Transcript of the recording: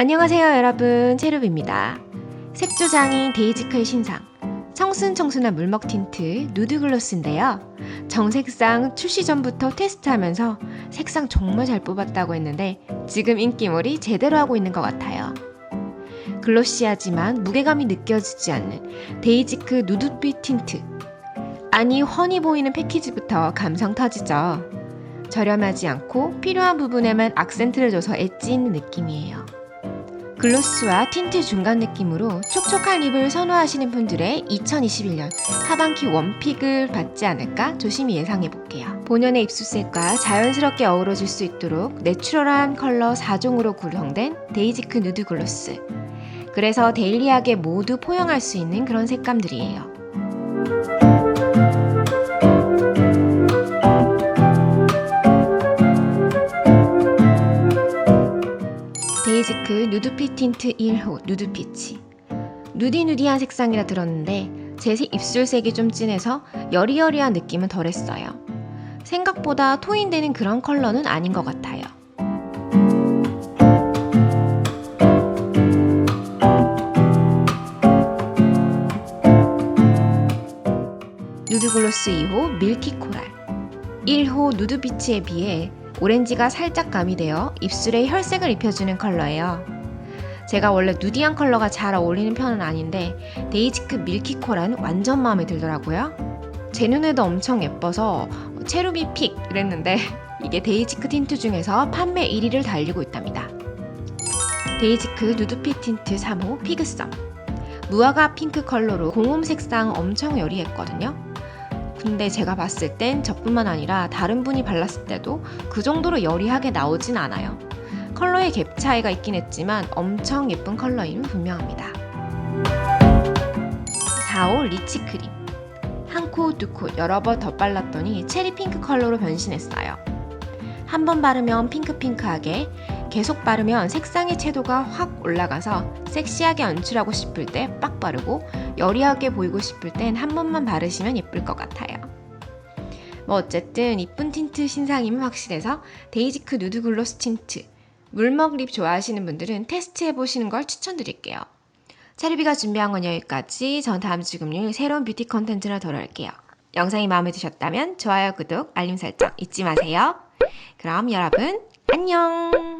안녕하세요 여러분 체루비입니다. 색조장인 데이지클 신상 청순청순한 물먹 틴트 누드 글로스인데요. 정색상 출시 전부터 테스트하면서 색상 정말 잘 뽑았다고 했는데 지금 인기몰이 제대로 하고 있는 것 같아요. 글로시하지만 무게감이 느껴지지 않는 데이지크 누드빛 틴트 아니 훤히 보이는 패키지부터 감성 터지죠. 저렴하지 않고 필요한 부분에만 악센트를 줘서 엣지 있는 느낌이에요. 글로스와 틴트 중간 느낌으로 촉촉한 립을 선호하시는 분들의 2021년 하반기 원픽을 받지 않을까 조심히 예상해 볼게요. 본연의 입술색과 자연스럽게 어우러질 수 있도록 내추럴한 컬러 4종으로 구성된 데이지크 누드 글로스. 그래서 데일리하게 모두 포용할 수 있는 그런 색감들이에요. 데이지크 누드빛 틴트 1호 누드피치 누디누디한 색상이라 들었는데 제 입술색이 좀 진해서 여리여리한 느낌은 덜했어요. 생각보다 토인되는 그런 컬러는 아닌 것 같아요. 누드글로스 2호 밀키 코랄 1호 누드비치에 비해 오렌지가 살짝 가미되어 입술에 혈색을 입혀주는 컬러예요. 제가 원래 누디한 컬러가 잘 어울리는 편은 아닌데 데이지크 밀키코란 완전 마음에 들더라고요. 제 눈에도 엄청 예뻐서 체루비 픽 이랬는데 이게 데이지크 틴트 중에서 판매 1위를 달리고 있답니다. 데이지크 누드핏 틴트 3호 피그썸 무화과 핑크 컬러로 공홈 색상 엄청 여리했거든요. 근데 제가 봤을 땐 저뿐만 아니라 다른 분이 발랐을 때도 그 정도로 여리하게 나오진 않아요. 컬러의 갭 차이가 있긴 했지만 엄청 예쁜 컬러임은 분명합니다. 4호 리치 크림 한 코, 두 코 여러 번 더 발랐더니 체리 핑크 컬러로 변신했어요. 한 번 바르면 핑크핑크하게 계속 바르면 색상의 채도가 확 올라가서 섹시하게 연출하고 싶을 때 빡 바르고 여리하게 보이고 싶을 땐 한 번만 바르시면 예쁠 것 같아요. 뭐 어쨌든 이쁜 틴트 신상임은 확실해서 데이지크 누드 글로스 틴트 물먹 립 좋아하시는 분들은 테스트 해 보시는 걸 추천드릴게요. 차리비가 준비한 건 여기까지. 전 다음 주 금요일 새로운 뷰티 컨텐츠로 돌아올게요. 영상이 마음에 드셨다면 좋아요, 구독, 알림 설정 잊지 마세요. 그럼 여러분 안녕!